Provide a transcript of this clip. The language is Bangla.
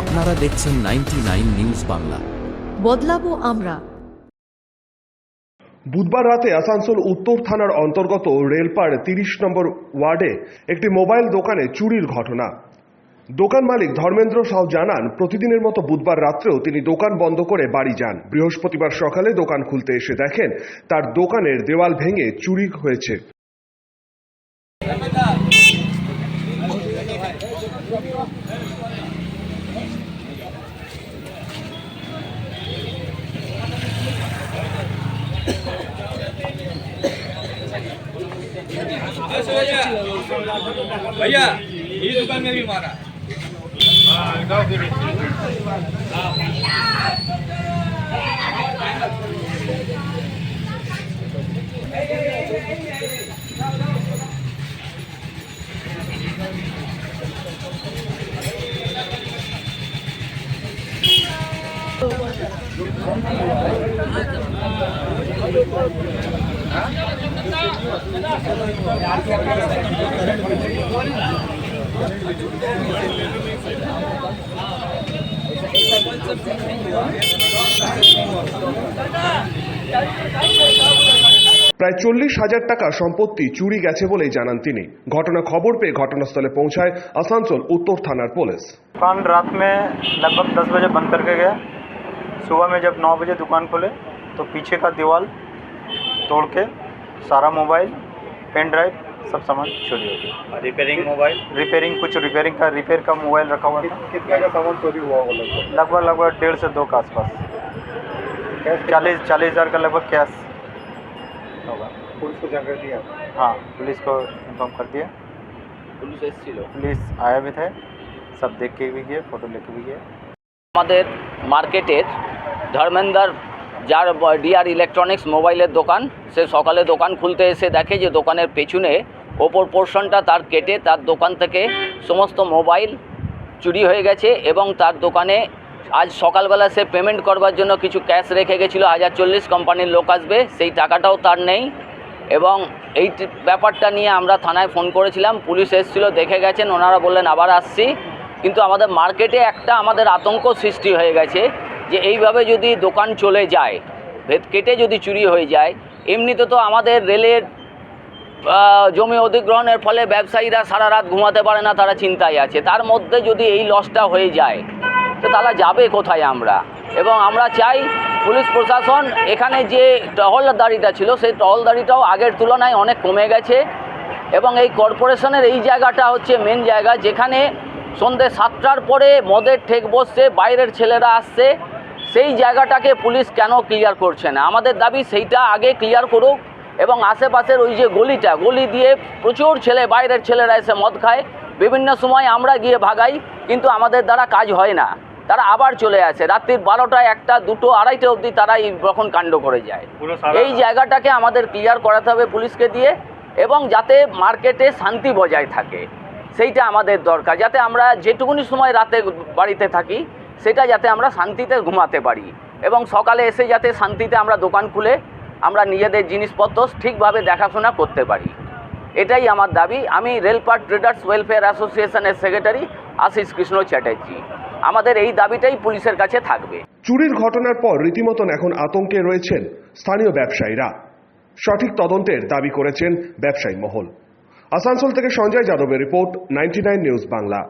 আপনারা দেখছেন নাইনটি নিউজ বাংলা। বদলাবো আমরা। বুধবার রাতে আসানসোল উত্তর থানার অন্তর্গত রেলপাড় তিরিশ নম্বর ওয়ার্ডে একটি মোবাইল দোকানে চুরির ঘটনা। দোকান মালিক ধর্মেন্দ্র সাউ জানান প্রতিদিনের মতো বুধবার রাত্রেও তিনি দোকান বন্ধ করে বাড়ি যান। বৃহস্পতিবার সকালে দোকান খুলতে এসে দেখেন তার দোকানের দেওয়াল ভেঙে চুরি হয়েছে। भैया ये दुकान में भी मारा প্রায় চল্লিশ হাজার টাকা সম্পত্তি চুরি গেছে বলেই জানান তিনি ঘটনা খবর পেয়ে ঘটনাস্থলে পৌঁছায় আসানসোল উত্তর থানার পুলিশ दुकान रात में लगभग 10 बजे बंद करके गया सुबह में जब 9 बजे दुकान खोले तो पीछे का दीवार तोड़ के सारा मोबाइल पेन ड्राइव सब सामान चोरी हो गया। रिपेयरिंग मोबाइल रिपेयरिंग कुछ रिपेयरिंग का रिपेयर का मोबाइल रखा हुआ था। कितने का सामान चोरी हुआ होगा लगभग? लगभग डेढ़ से दो के आसपास। चालीस चालीस हज़ार का लगभग कैश। होगा। पुलिस को जाकर दिया? हाँ पुलिस को इन्फॉर्म कर दिया। पुलिस पुलिस आया भी थे सब देख के भी गए फ़ोटो लेके भी गए। আমাদের মার্কেটের ধর্মেন্দার যার ডিআর ইলেকট্রনিক্স মোবাইলের দোকান, সে সকালে দোকান খুলতে এসে দেখে যে দোকানের পেছনে ওপর পোর্শনটা তার কেটে তার দোকান থেকে সমস্ত মোবাইল চুরি হয়ে গেছে এবং তার দোকানে আজ সকালবেলা সে পেমেন্ট করবার জন্য কিছু ক্যাশ রেখে গেছিল। হাজার চল্লিশ কোম্পানির লোক আসবে, সেই টাকাটাও তার নেই এবং এই ব্যাপারটা নিয়ে আমরা থানায় ফোন করেছিলাম। পুলিশ এসেছিল, দেখে গেছেন, ওনারা বললেন, আবার আসছি। কিন্তু আমাদের মার্কেটে একটা আমাদের আতঙ্ক সৃষ্টি হয়ে গেছে। যে এইভাবে যদি দোকান চলে যায়, ভেদ কেটে যদি চুরি হয়ে যায়, এমনিতে তো আমাদের রেলের জমি অধিগ্রহণের ফলে ব্যবসায়ীরা সারা রাত ঘুমাতে পারে না, তারা চিন্তায় আছে। তার মধ্যে যদি এই লসটা হয়ে যায়, তো তারা যাবে কোথায় আমরা? এবং আমরা চাই পুলিশ প্রশাসন এখানে যে টহলদারিটা ছিল, সেই টহলদারিটাও আগের তুলনায় অনেক কমে গেছে। এবং এই কর্পোরেশনের এই জায়গাটা হচ্ছে মেন জায়গা, যেখানে সন্ধ্যে সাতটার পরে মদের ঠেক বসছে, বাইরের ছেলেরা আসছে। সেই জায়গাটাকে পুলিশ কেন ক্লিয়ার করছে না? আমাদের দাবি সেইটা আগে ক্লিয়ার করুক এবং আশেপাশের ওই যে গলিটা গলি দিয়ে প্রচুর ছেলে বাইরের ছেলেরা এসে মদ খায়। বিভিন্ন সময় আমরা গিয়ে ভাগাই কিন্তু আমাদের দ্বারা কাজ হয় না। তারা আবার চলে আসে। রাত্রির বারোটা একটা দুটো আড়াইটা অবধি তারা এই রকম কাণ্ড করে যায়। এই জায়গাটাকে আমাদের ক্লিয়ার করাতে হবে পুলিশকে দিয়ে এবং যাতে মার্কেটে শান্তি বজায় থাকে। সেইটা আমাদের দরকার। যাতে আমরা যেটুকুনি সময় রাতে বাড়িতে থাকি সেটা যাতে আমরা শান্তিতে ঘুমাতে পারি এবং সকালে এসে যাতে শান্তিতে আমরা দোকান খুলে আমরা নিজেদের জিনিসপত্র ঠিকভাবে দেখাশোনা করতে পারি। এটাই আমার দাবি। আমি রেলপার ট্রেডার্স ওয়েলফেয়ার অ্যাসোসিয়েশনের সেক্রেটারি আশিস কৃষ্ণ চ্যাটার্জি। আমাদের এই দাবিটাই পুলিশের কাছে থাকবে। চুরির ঘটনার পর রীতিমতন এখন আতঙ্কে রয়েছেন স্থানীয় ব্যবসায়ীরা। সঠিক তদন্তের দাবি করেছেন ব্যবসায়ী মহল। আসানসোল থেকে সঞ্জয় যাদবের রিপোর্ট নাইনটি নিউজ বাংলা।